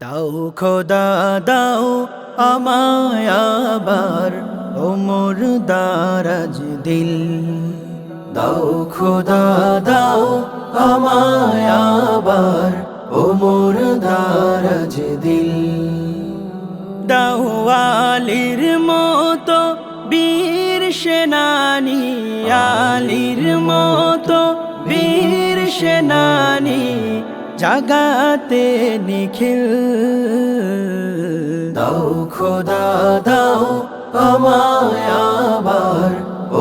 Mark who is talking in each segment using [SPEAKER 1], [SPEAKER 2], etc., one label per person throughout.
[SPEAKER 1] দাও খোদা, দাও আমায় আবার ওমর দারাজ দিল। দাও খোদা, দাও আমায় আবার ওমর দারাজ দিল। দাওয়ালির মতো বীর সেনানি, আলির মতো বীর সেনানি জাগাতে নিখিল। দাও খোদা, দাও আমায় আবার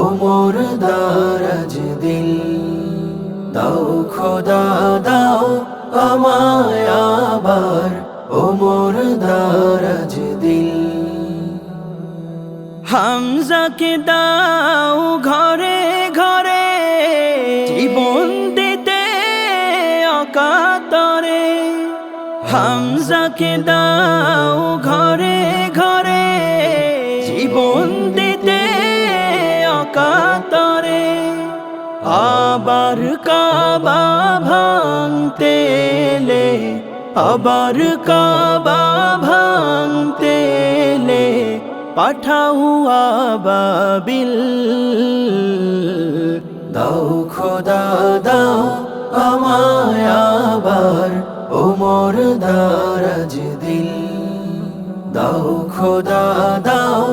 [SPEAKER 1] ওমর দারাজ দিল। দাও খোদা, দাও আমায় আবার ওমর দারাজ দিল। হামজাকে দাও ঘরে ঘরে, জীবন হামজাকে দাও ঘরে ঘরে, জীবন দিতে অকাতরে, আবার কাবা ভাঙতে এলে, আবার কাবা ভাঙতে এলে, পাঠাও আবাবিল। দাও খোদা দাও, খোদা দাও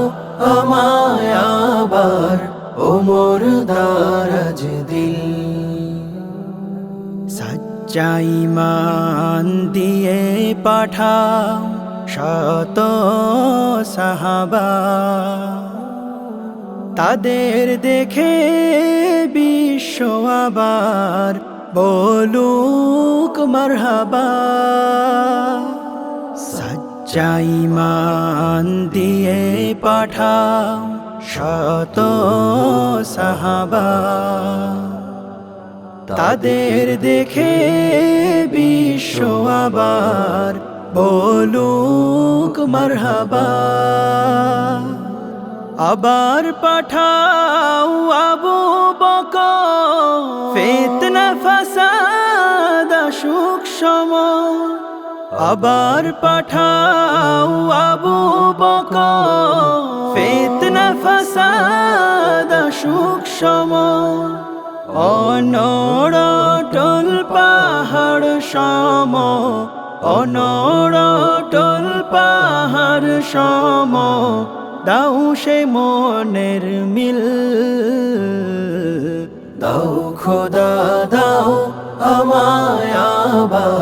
[SPEAKER 1] আমায় আবার ওমর দারাজ দিল। সচ্চাই মান দিয়ে পাঠাও শত সাহাবা। তাদের দেখে বিশ্ব আবার বলুক মারহাবা। সচ্চাই মান দিয়ে পাঠাও শত সাহাবা। তাদের দেখে বিশ্ব আবার বলুক মারহাবা। আবার পাঠাও আবু বক ফেতনা, ফাসাদ সুখ সম আবার পাঠাও আবু বক ফেতনা, ফাসাদ, সুখ সম অনড়টল, পাহাড় সম অনড়টল, পাহাড় সম দাও সে মনের মিল। দাও খোদা, দাও আমায় আবার।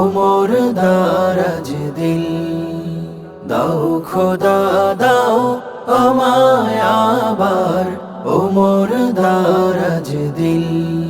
[SPEAKER 1] ওমর দারাজ দিল। দাও খোদা দাও আমায় আবার। ওমর দারাজ দিল।